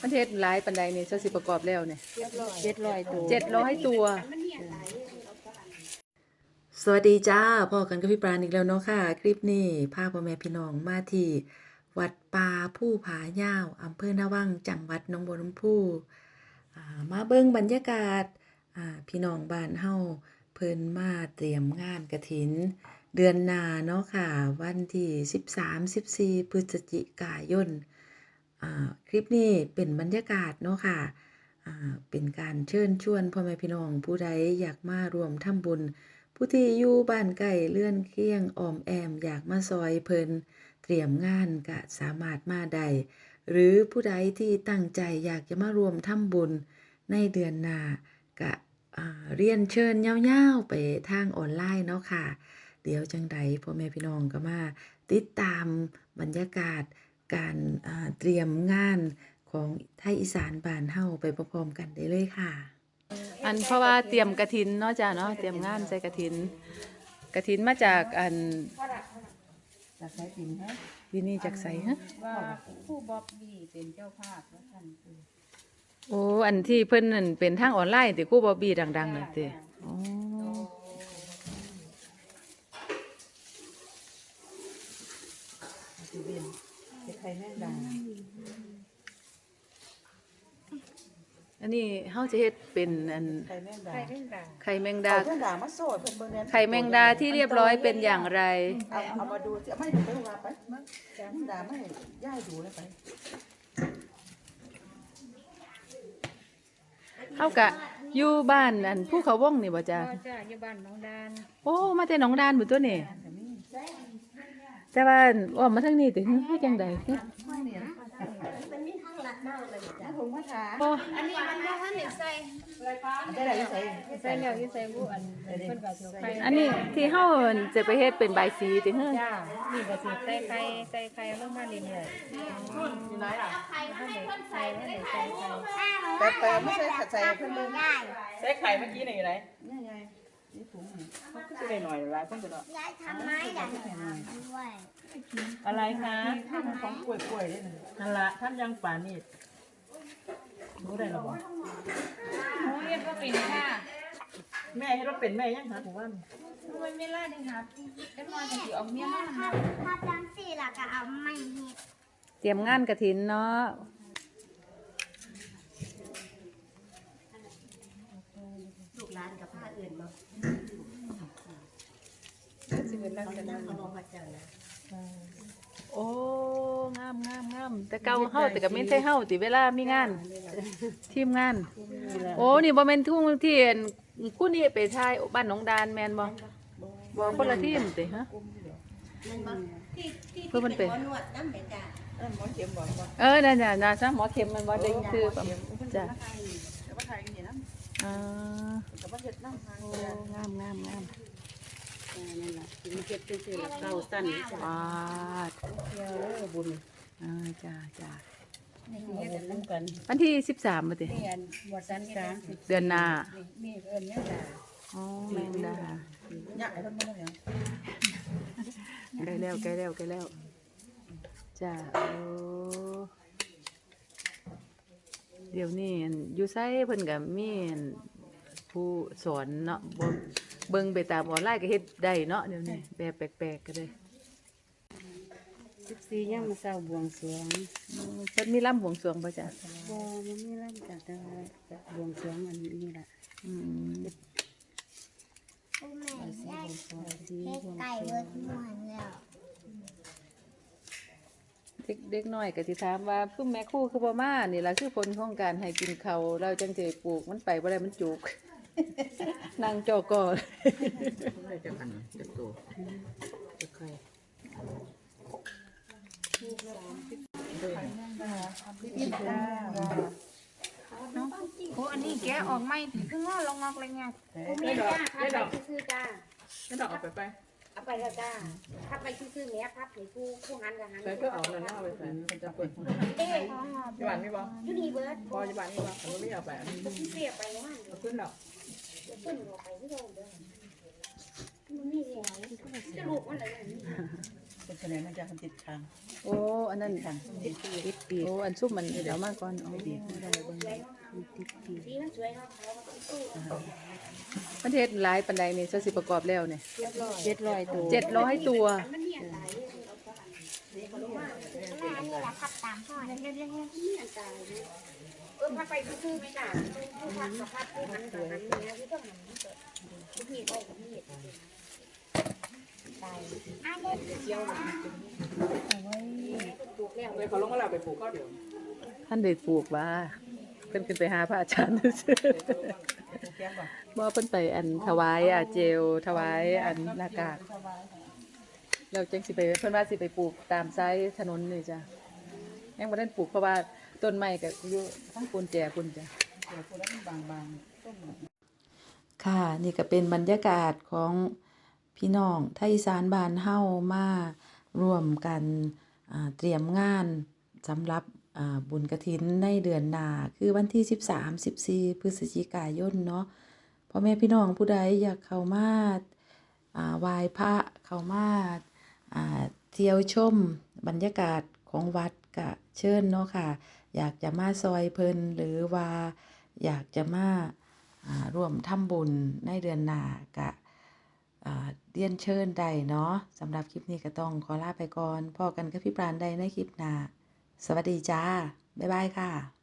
มันเฮ็ดหลายปันใดนี่เจ้าสิประกอบแล้วเนี่ยเจ็ดร้อยตัวเจ็ดร้อยตัว สวัสดีจ้าพ่อกันกับพี่ปราณอีกแล้วเนาะค่ะ คลิปนี้พาพ่อแม่พี่น้องมาที่วัดป่าผู้ผาย่าวอำเภอนาวังจังหวัดหนองบัวลำพูอ่ามาเบิ่งบรรยากาศอ่าพี่น้องบ้านเฮาเพิ่นมาเตรียมงานกฐิน เดือนหน้าเนาะค่ะ วันที่ 13-14 พฤศจิกายนอ่า คลิปนี้เป็นบรรยากาศเนาะค่ะอ่าเป็นการเชิญชวนพ่อแม่พี่น้องผู้ใดอยากมารวมทำบุญ ผู้ที่อยู่บ้านใกล้เลื่อนเคียงออมแอม อยากมาซอยเพลินเตรียมงานก็สามารถมาได้หรือผู้ใดที่ตั้งใจอยากจะมารวมทำบุญในเดือนหน้าก็เรียนเชิญยาๆไปทางออนไลน์เนาะค่ะ เดี๋ยวจังใดพ่อแม่พี่น้องก็มาติดตามบรรยากาศ การอ่าเตรียมงานของไทยอีสานบ้านเฮาไปพร้อมๆกันได้เลยค่ะ อันเพราะว่าเตรียมกระถินเนาะจ้าเนาะเตรียมงานใส่กระถินกระถินมาจากอันจากสายสินฮะที่นี่จากไสฮะว่าผู้บ๊อบบี้เป็นเจ้าภาพแล้วท่านคือโอ้อันที่เพิ่นนั่นเป็นทางออนไลน์ติครู่บอบบี้ดังๆนั่นติอ๋อจะเป็นจะใครแม่งดังอันนี้เฮาจะเฮ็ดเป็นอันใครแม่งดังไข่แมงดาดาเพื่อนด่ามาโสดเพิ่นเบิ่งแน่ไข่แมงดาที่เรียบร้อยเป็นอย่างไร เอาเอามาดูสิเอาไม่ไปว่าไปมาด่าไม่ย่ายดูเลยไปเฮากะอยู่บ้านอันภูเขาวงนี่บ่จ้าพ่อจ้าอยู่บ้านหน้องดาน โอ้ มาแต่หนองดานบ่ตัวนี่ แต่ ว่าอ้อมมาทางนี้ติเฮ็ดจังได๋ถุงมาถาโอ้อันนี้มันบ่ทันได้ใส่ได้ไรใส่ใส่แล้วอยู่ใส่บุอันเพิ่นก็สิเอาไข่อันนี้ที่เฮาจะไปเฮ็ดเป็นใบายสีติเฮ้อจ้านี่ก็สิใส่ไข่ใส่ไข่ลงมาเรื่อยอยู่ไหนล่ะๆท่านได้ใส่ท่านได้ใส่ไข่แต่แต่ไม่ใช่ขัดใจเพิ่นเบิ่งใส่ไข่เมื่อกี้ไหนอยู่ไหนนี่ไง นี่ถุงนี่ก็จะได้หน่อยหลายคนจะเนาะยายทำไมอยากทำด้วยอะไรคะถ้ามันของกล้วยๆได้นึงนั่นละท่านยังป่านี่รู้ได้หรอบ่โอ้ยบ่เป็นค่ะ แม่ให้เราเป็นแม่ยังหาผมว่ามันเวลานึงครับเด็กน้อยก็สิเอาเมียมาถ้าถ้าจังสี่ล่ะก็เอาไม่เห็ดเตรียมงานกฐินเนาะ ลูกหลานกับผ้าอื่นบ่ สิเป็นลักษณะเขาบอกว่าเจอนะโอ้งามงามงามแต่เก่าเฮาแต่ก็แม่นใช่เฮาติเวลามีงานทีมงาน โอ้นี่บ่แม่นทุ่งที่อันคู่นี้ไปถ่ายบ้านหนองดานแม่นบ่บ่คนละทีมติฮะเพื่อมันเป็นเออหมอเข็มบอกว่าเออนั่นน่ะนะซะหมอเข็มมันบ่ได้คือจ้ะอ่าแต่ว่เฮ็ดน้ำงามงามงาม นั่นล่ะมันเฮ็ดซื่อๆเก่าสั้นนี่จ้ะวาดเที่ยวเด้อบุญอ่าจ้าจ้านี่คือเฮ็ดน้ำกันวันที่13บ่ตินี่อันบวชสันกลางสิเดือนหน้านี่เอิ้นแม่ดาอ๋อแมงดายากไอ้เพิ่นบ่ได้หยังใกล้แล้วใกล้แล้วใกล้แล้วจ้าโอ้เดี๋ยวนี้อั่นอยู่ไสเพิ่นก็มีอั่นผู้สอนเนาะบ่ เบิ่งไปตามออนไลน์ก็เฮ็ดได้เนาะเดี๋ยวนี้แบบแปลกๆก็ได้สิบสี่ย่างมาเศร้าบวงสรวงอืมเพิ่นมีล่ำบวงสรวงป่ะจ๊ะบ่มันไม่ร่ำจากแต่ว่าจะบวงสรวงอันนี้ล่ะอืมผู้แม่ยายเฮ็ดไก่เบิดหมวนแล้วเด็กเด็กน้อยก็สิถามว่าคือแม่ครู่คือบ่มานี่ล่ะคือผลของการให้กินข้าวเราจังสิปลูกมันไปบ่ได้มันจุก นั่งจอกอได้จะพันจะโตจะใครโอ้อันนี้แกะออกใหม่คืองอลงงอกเลยไงแม่จ้าพับไปซื้อๆจ้าไม่ต้องเอาไปไป เอาไปแล้วจ้าพับไปซื้อๆแม่พับให้ผู้ผู้หันกับหันใส่ก็เอาแล้วเอาไปใส่มันจะเปิดเด้ของหอบยี่บ้านนี่บ่อยู่นี่เบิดพอยี่บ้านนี่บ่ผมไม่เอาไปอันนี้ที่เสียไปว่าเอาขึ้นดอกเดี๋ยวขึ้นลงไปที่โดนเด้อมันมีเหวจะลูกมันอะไรนี่เป็นคะแนนมันจะมันติดค้างโอ้อันนั้นค้างติดปีติดปีโอ้อันซุปมันเดี๋ยวมาก่อนอ๋ อได้เบิ่งติดปีประเทศหลายปันใดนี่จะสิประกอบแล้วเนี่ยเจ็ดร้อยตัวเจ็ดร้อยตัวแม่นี่แหละครับตามพ่อท่านได้ปลูกว่า เพิ่นขึ้นไปหาพระอาจารย์ซื่อแก้มก่อนๆบ่เพิ่นไปอันถวายอะเจลถวายอันหน้ากากเราจังสิไปเพิ่นว่าสิไปปลูกตามไซส์ถนนนี่จ้ะยังบ่ได้ปลูกเพราะว่าต้นไม้ก็อยู่ทั้งปูนแจปูนจ้ะเดี๋ยวพูดแล้วมันบางๆต้มค่ะนี่ก็เป็นบรรยากาศของพี่น้องไทยอีสานบ้านเฮามารวมกันอ่าเตรียมงานสำหรับอ่า บุญกฐินในเดือนหน้าคือวันที่ 13 14 พฤศจิกายนเนาะพ่อแม่พี่น้องผู้ใดอยากเข้ามาอ่าไหว้พระเข้ามาเที่ยวชมบรรยากาศของวัดกะเชิญเนาะค่ะ อยากจะมาซอยเพลินหรือว่าอยากจะมาาร่วมทำบุญในเดือนหน้ากะเรียนเชิญได้เนาะสำหรับคลิปนี้ก็ต้องขอลาไปก่อนพอกันกับพี่ปราณได้ในคลิปหน้า สวัสดีจ้า บ๊ายบายค่ะ